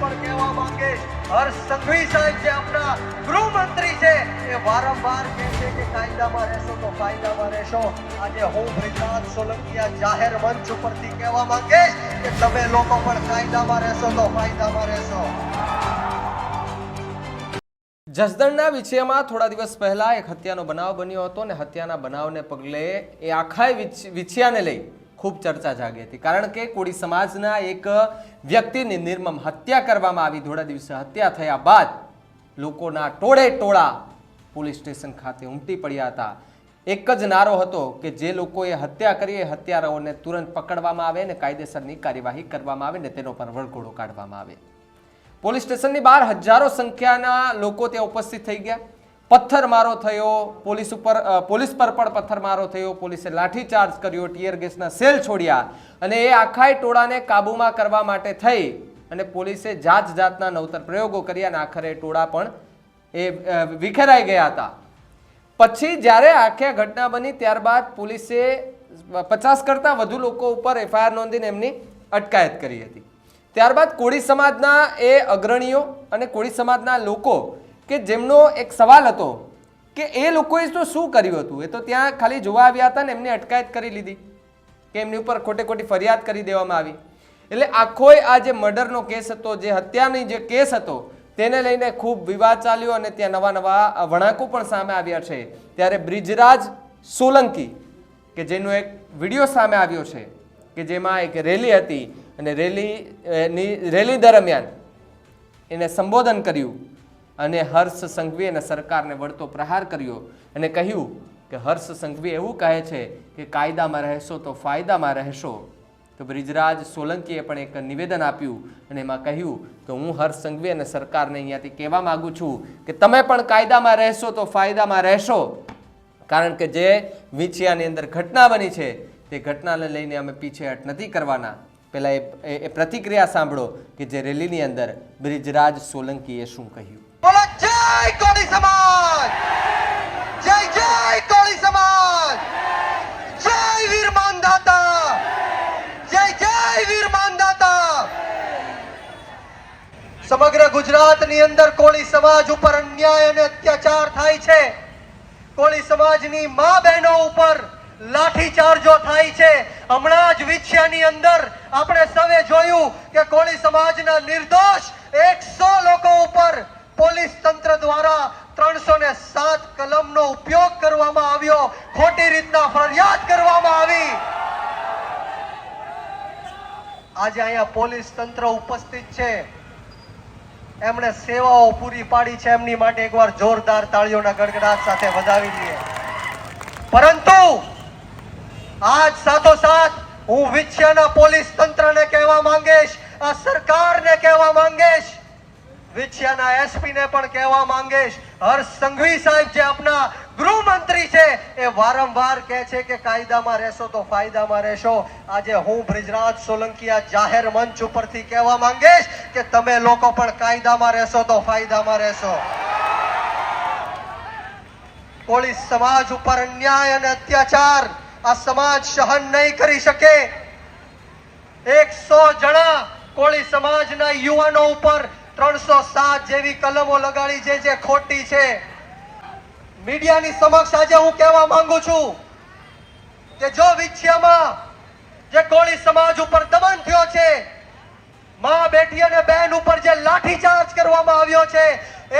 પણ કહેવા માંગે, હર્ષ સંઘવી સાહેબ જે આપણા ગૃહમંત્રી છે, એ વારંવાર કહે છે કે કાયદામાં રહેશો તો કાયદામાં રહેશો. આજે હું બ્રિજનાથ સોલંકી જાહેર મંચ ઉપરથી કહેવા માંગે કે તમે લોકો પણ કાયદામાં રહેશો તો ફાયદામાં રહેશો. જસદણના વિછિયામાં થોડા દિવસ પહેલા એક હત્યાનો બનાવ બન્યો હતો ને હત્યાના બનાવને પગલે એ આખા વિછ- વિછિયાને લઈ ખૂબ ચર્ચા જાગી હતી. કારણ કે કોળી સમાજના એક વ્યક્તિની નિર્મમ હત્યા કરવામાં આવી. થોડા દિવસે હત્યા થયા બાદ લોકોના ટોળે ટોળા પોલીસ સ્ટેશન ખાતે ઉમટી પડ્યા હતા. એક જ નારો હતો કે જે લોકોએ હત્યા કરી, એ હત્યારાઓને તુરંત પકડવામાં આવે અને કાયદેસરની કાર્યવાહી કરવામાં આવે ને તેનો પર વળઘોડો કાઢવામાં આવે. પોલીસ સ્ટેશનની બહાર હજારો સંખ્યાના લોકો ત્યાં ઉપસ્થિત થઈ ગયા. પથ્થરમારો થયો, પોલીસ ઉપર પોલીસ પર પણ પથ્થરમારો થયો, પોલીસે લાઠીચાર્જ કર્યો, ટીયર ગેસના સેલ છોડ્યા અને એ આખાય ટોળાને કાબૂમાં કરવા માટે થઈ અને પોલીસે જાત જાતના નવતર પ્રયોગો કર્યા અને આખરે ટોળા પણ એ વિખેરાઈ ગયા હતા. પછી જ્યારે આખી ઘટના બની, ત્યારબાદ પોલીસે પચાસ કરતાં વધુ લોકો ઉપર એફઆઈઆર નોંધીને એમની અટકાયત કરી હતી. ત્યારબાદ કોળી સમાજના એ અગ્રણીઓ અને કોળી સમાજના લોકો કે જેમનો એક સવાલ હતો કે એ લોકોએ તો શું કર્યું હતું? એ તો ત્યાં ખાલી જોવા આવ્યા હતા ને એમને અટકાયત કરી લીધી કે એમની ઉપર ખોટે ખોટી ફરિયાદ કરી દેવામાં આવી. એટલે આખોય આ જે મર્ડરનો કેસ હતો, જે હત્યાની જે કેસ હતો, તેને લઈને ખૂબ વિવાદ ચાલ્યો અને ત્યાં નવા નવા વળાંકો પણ સામે આવ્યા છે. ત્યારે બ્રિજરાજ સોલંકી, કે જેનો એક વીડિયો સામે આવ્યો છે, કે જેમાં એક રેલી હતી અને રેલી રેલી દરમિયાન એને સંબોધન કર્યું અને હર્ષ સંઘવી અને સરકારને વળતો પ્રહાર કર્યો અને કહ્યું કે હર્ષ સંઘવી એવું કહે છે કે કાયદામાં રહેશો તો ફાયદામાં રહેશો. તો બ્રિજરાજ સોલંકીએ પણ એક નિવેદન આપ્યું અને એમાં કહ્યું કે હું હર્ષ સંઘવી અને સરકારને અહીંયાથી કહેવા માગું છું કે તમે પણ કાયદામાં રહેશો તો ફાયદામાં રહેશો. કારણ કે જે વિછિયાની અંદર ઘટના બની છે તે ઘટનાને લઈને અમે પીછેહટ નથી કરવાના. પહેલાં એ- પ્રતિક્રિયા સાંભળો કે જે રેલીની અંદર બ્રિજરાજ સોલંકીએ શું કહ્યું. કોળી સમાજ! જય જય કોળી સમાજ! જય વીર માનદાતા જય જય વીર માનદાતા સમગ્ર ગુજરાતની અંદર કોળી સમાજ ઉપર અન્યાય અને અત્યાચાર થાય છે. કોળી સમાજની મા બહેનો ઉપર લાઠીચાર્જો થાય છે. હમણાં જ વિછ્યાની અંદર આપણે સૌએ જોયું કે કોળી સમાજના નિર્દોષ એકસો લોકો ઉપર પોલીસ તંત્ર દ્વારા ત્રણસો ને સાત કલમનો ઉપયોગ કરવામાં આવ્યો. ખોટી રીતના ફરિયાદ કરવામાં આવી. આજે અહીંયા પોલીસ તંત્ર ઉપસ્થિત છે. એમણે સેવાઓ પૂરી પાડી છે. એમની માટે એકવાર જોરદાર તાળીઓના ગડગડાટ સાથે વધાવી દઈએ. પરંતુ આજ સાથોસાથ હું વિછ્યાના પોલીસ તંત્રને કહેવા માંગીશ, આ સરકારને કહેવા માંગીશ વિછ્યાના એસપી ને પણ કહેવા માંગીશ, હર્ષ સાહેબ જે આપના ગૃહમંત્રી છે, એ વારંવાર કહે છે કે કાયદામાં રહેશો તો ફાયદામાં રહેશો. આજે હું બ્રિજરાજ સોલંકી જાહેર મંચ ઉપરથી કહેવા માંગીશ કે તમે લોકો પણ કાયદામાં રહેશો તો ફાયદામાં રહેશો. કોળી સમાજ ઉપર અન્યાય અને અત્યાચાર આ સમાજ સહન નહીં કરી શકે. એકસો જણા કોળી સમાજના યુવાનો ઉપર ત્રણસો સાત જેવી કલમો લગાડી છે જે ખોટી છે. મીડિયાની સમક્ષ આજે હું કહેવા માંગુ છું કે જો વિછ્યામાં જે કોળી સમાજ ઉપર દમન થયો છે, માં બેટી અને બેન ઉપર જે લાઠીચાર્જ કરવામાં આવ્યો છે,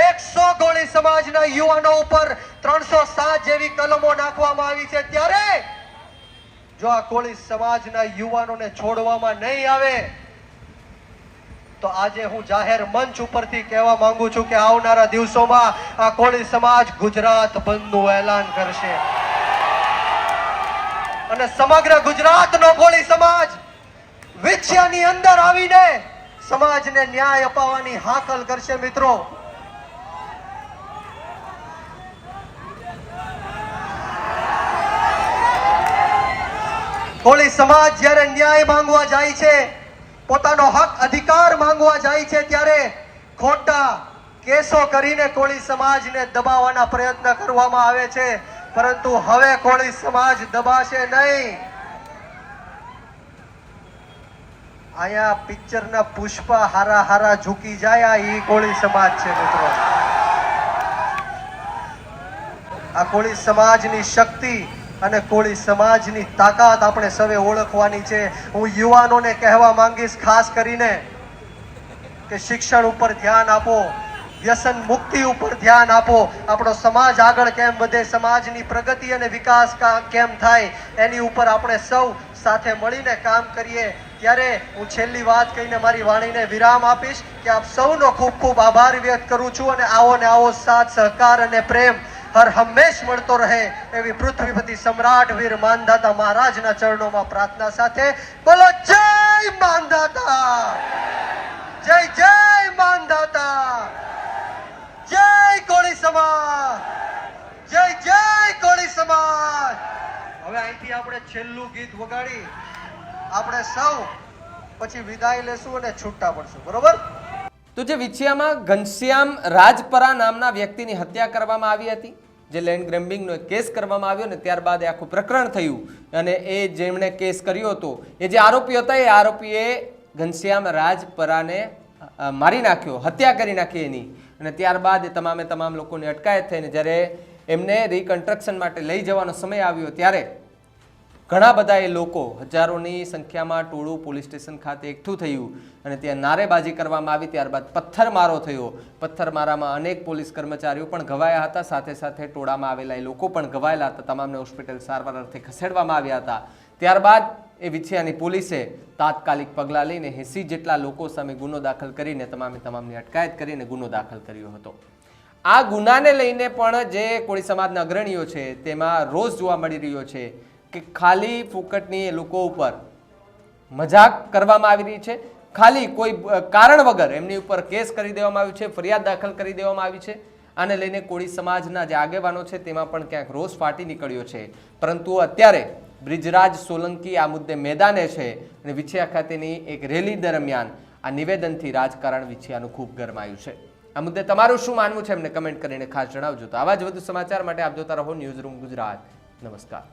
એકસો કોળી સમાજના યુવાનો ઉપર ત્રણસો સાત જેવી કલમો નાખવામાં આવી છે ત્યારે જો આ કોળી સમાજના યુવાનોને છોડવામાં નહીં આવે તો આજે હું જાહેર મંચ ઉપરથી કહેવા માંગુ છું કે આવનારા દિવસોમાં આ કોળી સમાજ ગુજરાત બંધનું એલાન કરશે. અને સમગ્ર ગુજરાતનો કોળી સમાજ વિછ્યાની અંદર આવીને સમાજને ન્યાય અપાવવાની હાકલ કરશે મિત્રો. કોળી સમાજ જ્યારે ન્યાય માંગવા જાય છે પોતાનો હક અધિકાર માંગવા જાય છે ત્યારે ખોટા કેસો કરીને કોળી સમાજને દબાવવાના પ્રયત્ન કરવામાં આવે છે. પરંતુ હવે કોળી સમાજ દબાશે નહીં. અહીંયા પિક્ચરના પુષ્પા હારા હારા ઝૂકી જાય. ઈ કોળી સમાજ છે મિત્રો. આ કોળી સમાજની શક્તિ અને કોળી સમાજની તાકાત આપણે સૌએ ઓળખવાની છે. હું યુવાનોને કહેવા માંગીશ, ખાસ કરીને કે શિક્ષણ ઉપર ધ્યાન આપો, વ્યસન મુક્તિ ઉપર ધ્યાન આપો. આપણો સમાજ આગળ કેમ વધે, સમાજની પ્રગતિ અને વિકાસ કેમ થાય, એની ઉપર આપણે સૌ સાથે મળીને કામ કરીએ. ત્યારે હું છેલ્લી વાત કહીને મારી વાણીને વિરામ આપીશ કે આપ સૌનો ખૂબ ખૂબ આભાર વ્યક્ત કરું છું અને આવો ને આવો સાથ, સહકાર અને પ્રેમ હર હંમેશ મળતો રહે એવી પૃથ્વીપતિ સમ્રાટ વીર માનધાતા મહારાજના ચરણોમાં પ્રાર્થના સાથે બોલો જય માનધાતા જય જય માનધાતા જય કોળી સમાજ! જય જય કોળી સમાજ! હવે અહીંથી આપણે છેલ્લું ગીત વગાડી, આપણે સૌ પછી વિદાય લેશું અને છૂટા પડશું. બરોબર? તો જે વિછિયામાં ઘનશ્યામ રાજપરા નામના વ્યક્તિની હત્યા કરવામાં આવી હતી, જે લેન્ડ ગ્રેમ્બિંગનો કેસ કરવામાં આવ્યો ને ત્યારબાદ એ આખું પ્રકરણ થયું અને એ જેમણે કેસ કર્યો હતો, એ જે આરોપી હતા, એ આરોપીએ ઘનશ્યામ રાજપરાને મારી નાખ્યો, હત્યા કરી નાખી એની. અને ત્યારબાદ એ તમામે તમામ લોકોની અટકાયત થઈને જ્યારે એમને રિકન્સ્ટ્રક્શન માટે લઈ જવાનો સમય આવ્યો ત્યારે ઘણા બધા એ લોકો હજારોની સંખ્યામાં ટોળું પોલીસ સ્ટેશન ખાતે એકઠું થયું અને ત્યાં નારેબાજી કરવામાં આવી, ત્યારબાદ પથ્થરમારો થયો. પથ્થરમારામાં અનેક પોલીસ કર્મચારીઓ પણ ઘવાયા હતા, સાથે સાથે ટોળામાં આવેલા એ લોકો પણ ઘવાયેલા હતા. તમામને હોસ્પિટલ સારવાર અર્થે ખસેડવામાં આવ્યા હતા. ત્યારબાદ એ વિછિયાની પોલીસે તાત્કાલિક પગલાં લઈને એંસી જેટલા લોકો સામે ગુનો દાખલ કરીને તમામે તમામની અટકાયત કરીને ગુનો દાખલ કર્યો હતો. આ ગુનાને લઈને પણ જે કોળી સમાજના અગ્રણીઓ છે, તેમાં રોષ જોવા મળી રહ્યો છે કે ખાલી ફૂકટની એ લોકો ઉપર મજાક કરવામાં આવી રહી છે. ખાલી કોઈ કારણ વગર એમની ઉપર કેસ કરી દેવામાં આવ્યું છે, ફરિયાદ દાખલ કરી દેવામાં આવી છે આને લઈને કોળી સમાજના જે આગેવાનો છે તેમાં પણ ક્યાંક રોષ ફાટી નીકળ્યો છે. પરંતુ અત્યારે બ્રિજરાજ સોલંકી આ મુદ્દે મેદાને છે અને વિછિયા ખાતેની એક રેલી દરમિયાન આ નિવેદનથી રાજકારણ વિછિયાનું ખૂબ ગરમાયું છે. આ મુદ્દે તમારું શું માનવું છે? એમને કમેન્ટ કરીને ખાસ જણાવજો. તો આવા જ વધુ સમાચાર માટે આપ જોતા રહો ન્યૂઝ રૂમ ગુજરાત. નમસ્કાર.